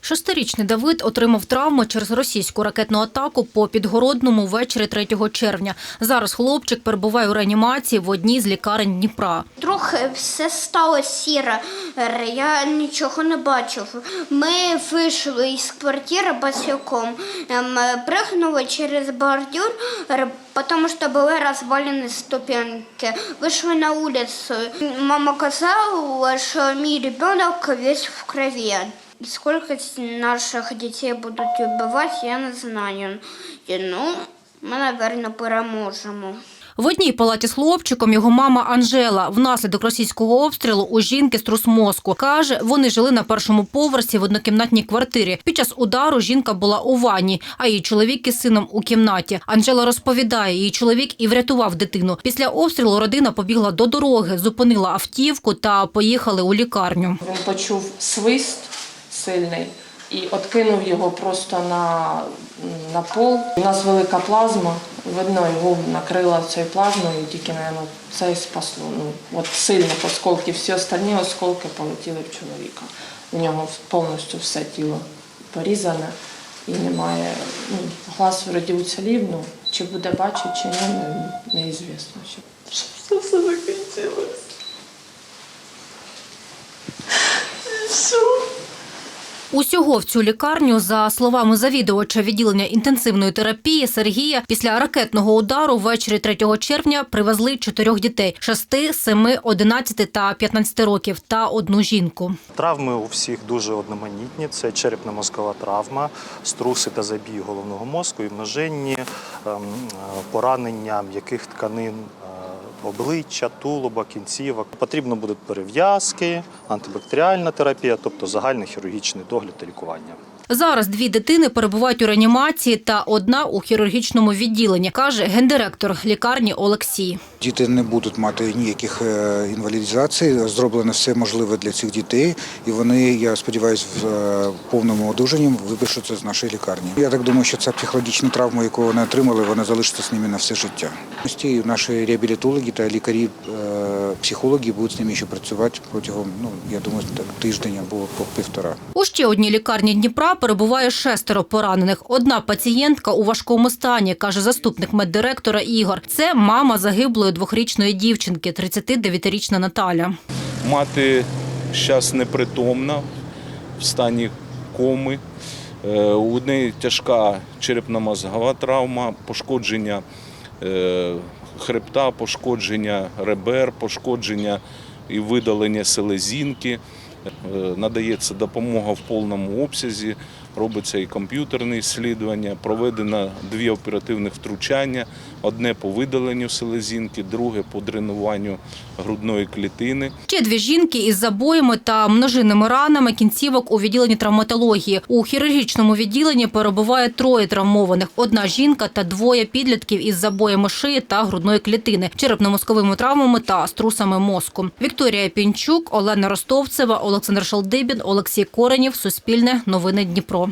Шестирічний Давид отримав травму через російську ракетну атаку по Підгородному ввечері 3 червня. Зараз хлопчик перебуває у реанімації в одній з лікарень Дніпра. Трохи все стало сіре, я нічого не бачив. Ми вийшли із квартири босиком, ем, пригнули через бордюр, тому що були розвалені ступеньки. Вийшли на вулицю. Мама казала, що мій ребенок весь в крові. Сколько наших дітей будуть вбивати, я не знаю. І, ну, ми, мабуть, переможемо. В одній палаті з хлопчиком його мама Анжела. Внаслідок російського обстрілу у жінки струс мозку. Каже, вони жили на першому поверсі в однокімнатній квартирі. Під час удару жінка була у ванні, а її чоловік із сином у кімнаті. Анжела розповідає, її чоловік і врятував дитину. Після обстрілу родина побігла до дороги, зупинила автівку та поїхали у лікарню. Він почув свист сильний і откинув його просто на, на пол. У нас велика плазма, видно, його накрила цією плазмою, і тільки, мабуть, це і спасло. Ну, от сильно осколки, всі остальні осколки полетіли в чоловіка. У нього повністю все тіло порізане і немає. Ну, глаз вроді уцілів, ну, чи буде бачити, чи ні, неізвісно. це все закінчилось. Усього в цю лікарню, за словами завідувача відділення інтенсивної терапії Сергія, після ракетного удару ввечері 3 червня привезли чотирьох дітей: 6, 7, 11 та 15 років та одну жінку. Травми у всіх дуже одноманітні. Це черепно-мозкова травма, струси та забій головного мозку і множинні ем, е, поранення м'яких тканин. Обличчя, тулуба, кінцівок. Потрібно будуть перев'язки, антибактеріальна терапія, тобто загальний хірургічний догляд та лікування. Зараз дві дитини перебувають у реанімації та одна у хірургічному відділенні, каже гендиректор лікарні Олексій. Діти не будуть мати ніяких е, інвалідизацій. Зроблено все можливе для цих дітей, і вони, я сподіваюся, в е, повному одужанні випишуться з нашої лікарні. Я так думаю, що ця психологічна травма, яку вони отримали, вона залишиться з ними на все життя. Наші реабілітологи та лікарі, е, психологи будуть з ними ще працювати протягом, ну я думаю, так, тиждень або по півтора. У ще одній лікарні Дніпра перебуває шестеро поранених. Одна пацієнтка у важкому стані, каже заступник меддиректора Ігор. Це мама загиблої двохрічної дівчинки, 39-річна Наталя. Мати зараз непритомна в стані коми. Е, У неї тяжка черепно-мозгова травма, пошкодження хребта, пошкодження ребер, пошкодження і видалення селезінки. Е, Надається допомога в повному обсязі, робиться і комп'ютерне ісслідування, проведено дві оперативних втручання: одне по видаленню селезінки, друге по дренуванню грудної клітини. Ще дві жінки із забоями та множинними ранами кінцівок у відділенні травматології. У хірургічному відділенні перебуває троє травмованих: одна жінка та двоє підлітків із забоями шиї та грудної клітини, черепно-мозковими травмами та струсами мозку. Вікторія Пінчук, Олена Ростовцева, Олександр Шалдибін, Олексій Коренів, Суспільне новини Дніпро.